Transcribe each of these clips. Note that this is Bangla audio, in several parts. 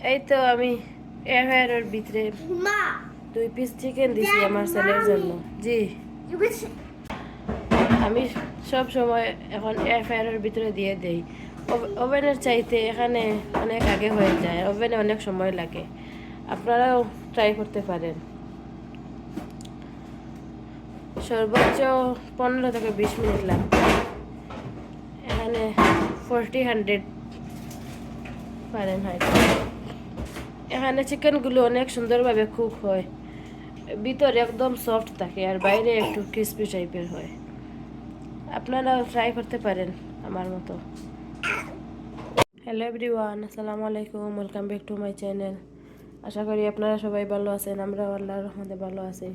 এই তো আমি এয়ার ভিতরে দুই পিস চিকেন দিছি আমার ছেলের জন্য। জি। আমি সব সময় এখন ফ্রায়ারের ভিতরে দিয়ে দেই। ওভ- ওভেনের চাইতে এখানে অনেক আগে হয়ে যায় ওভেনে অনেক সময় লাগে। আপনারাও ট্রাই করতে পারেন। সর্বোচ্চ পনেরো থেকে বিশ মিনিট লাগবে। এখানে ফোরটি হান্ড্রেড পারেন হয়তো এখানে চিকেনগুলো অনেক সুন্দরভাবে কুক হয়। ভিতরে একদম সফট থাকে আর বাইরে একটু ক্রিসপি টাইপের হয়। আপনারা ট্রাই করতে পারেন আমার মতো। হ্যালো এভরিওয়ান আসসালামু আলাইকুম welcome back to my channel আশা করি আপনারা সবাই ভালো আছেন আমরা আল্লাহর রহমতে ভালো আছি।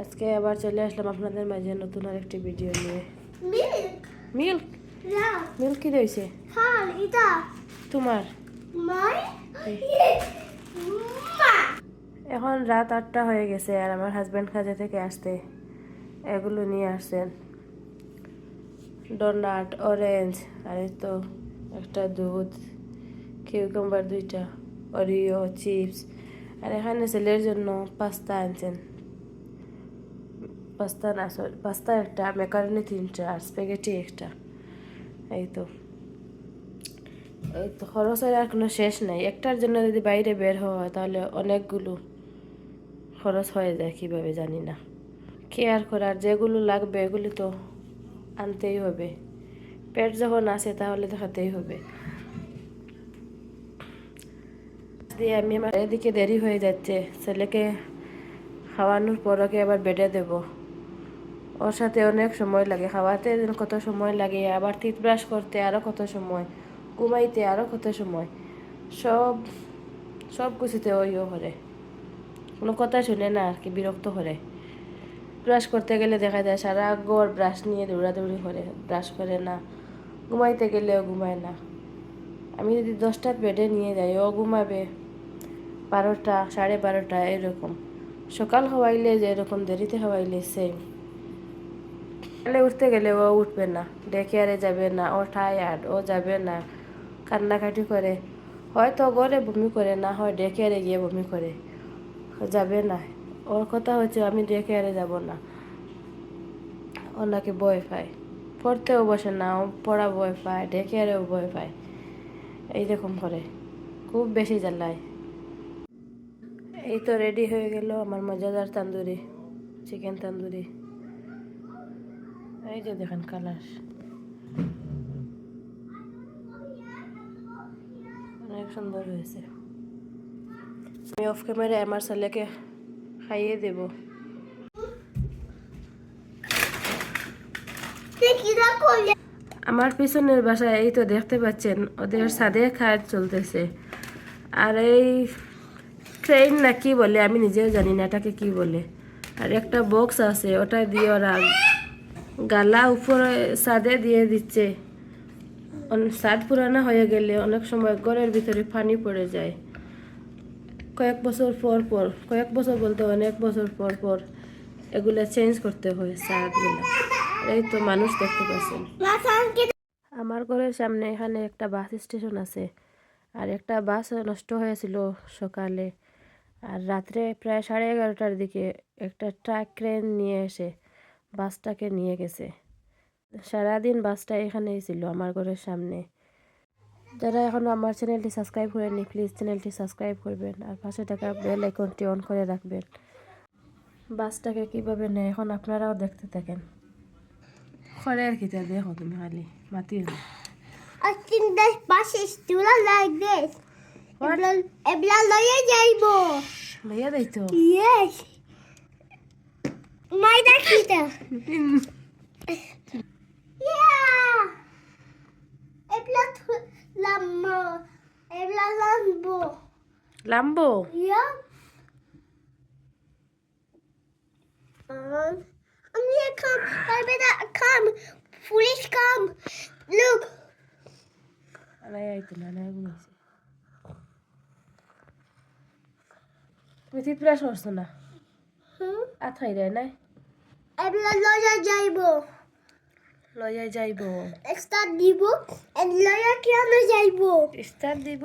আজকে আবার চলে আসলাম আপনাদের মাঝে নতুন আরেকটি ভিডিও নিয়ে। মিল্ক. মিল্ক কি Hi, Ida. তোমার. এখন রাত আটটা হয়ে গেছে আর আমার হাজব্যান্ড কাজে থেকে আসতে। এগুলো নিয়ে আসছেন। ডোনাট অরেঞ্জ আর তো একটা দুধ কিউকাম্বার দুইটা অরিও চিপস আর এখানে ছেলের জন্য পাস্তা আনছেন। পাস্তা না সরি পাস্তা একটা মেকারনি তিনটা, আর স্প্যাগেটি একটা। এই তো। খরচের আর কোনো শেষ নাই। একটার জন্য যদি বাইরে বের হওয়া হয়, তাহলে অনেকগুলো খরচ হয়ে যায় কীভাবে জানি না। কেয়ার করার? যেগুলো লাগবে, এগুলি তো আনতেই হবে। পেট যখন আসে তাহলে তো খেতেই হবে। দিয়ে আমি আমার এদিকে দেরি হয়ে যাচ্ছে, ছেলেকে খাওয়ানোর পর ওকে আবার বেডে দেব। ওর সাথে অনেক সময় লাগে। খাওয়াতে কত সময় লাগে, আবার টিথ ব্রাশ করতে আরও কত সময়। ঘুমাইতে আরও কত সময়? সব সব কিছুতে ওইও করে কোনো কথা শুনে না আর কি বিরক্ত করে ব্রাশ করতে গেলে দেখা যায় সারা গড় ব্রাশ নিয়ে দৌড়াদৌড়ি করে, ব্রাশ করে না। ঘুমাইতে গেলেও ঘুমায় না। আমি যদি দশটার বেডে নিয়ে যাই, ও ঘুমাবে বারোটা, সাড়ে বারোটা এরকম। সকাল হওয়াইলে যে এরকম, দেরিতে হওয়াইলে সেম সকালে উঠতে গেলে ও উঠবে না। ডেকে আরে যাবে না ও টায়ার্ড ও যাবে না। কান্নাকাটি করে। হয়তো গড়ে বমি করে, না হয় ডেকে আরে গিয়ে বমি করে। যাবে না। ওর কথা হচ্ছে আমি ডেকে আরে যাব না। ও নাকি ভয় পায়। পড়তেও বসে না পড়া বয় পায় ডেকে আরেও ভয় পায়। এইরকম করে খুব বেশি জ্বালায়। এই তো রেডি হয়ে গেল আমার মজাদার তান্দুরি, চিকেন তান্দুরি। এই যে দেখেন কালার অনেক সুন্দর হয়েছে। আমি অফ ক্যামেরায় আমার ছেলেকে খাইয়ে দেব. আমার পিছনের বাসায় এই তো দেখতে পাচ্ছেন, ওদের সাদে কাজ চলতেছে। আর এই ট্রেন না কি বলে, আমি নিজেও জানি না এটাকে কি বলে। আর একটা বক্স আছে, ওটা দিয়ে ওরা গালা উপরে সাদে দিয়ে দিচ্ছে। সাদ পুরানা হয়ে গেলে অনেক সময় ঘরের ভিতরে পানি পড়ে যায়। কয়েক বছর পর পর, কয়েক বছর বলতে অনেক বছর পর পর এগুলা চেঞ্জ করতে হয় সাদগুলা এই তো মানুষ দেখতে পাচ্ছেন। আমার ঘরের সামনে এখানে একটা বাস স্টেশন আছে। আর একটা বাস নষ্ট হয়েছিল সকালে। আর রাত্রে প্রায় সাড়ে এগারোটার দিকে একটা ট্রাক ক্রেন নিয়ে এসে বাসটাকে নিয়ে গেছে। সারাদিন বাসটা এখানেই ছিল আমার ঘরের সামনে। যারা এখনও আমার চ্যানেলটি সাবস্ক্রাইব করেনি প্লিজ চ্যানেলটি সাবস্ক্রাইব করবেন আর পাশে থাকা বেল আইকনটি অন করে রাখবেন। বাসটাকে কীভাবে নেয় এখন আপনারাও দেখতে থাকেন। করে আর কি তা দেখো তুমি খালি মাতি I think this bus is still like this. Yeah. Um, I'm here, come. I better come. Foolish, come. Look. আইতো না না ঘুমাইছে তুমি তিপ্রাস করছ না Hmm? আথাই রে নাই Ebla loya jaibo. লইয়া যাইব dibo. And loya kiano jaibo. Star দিব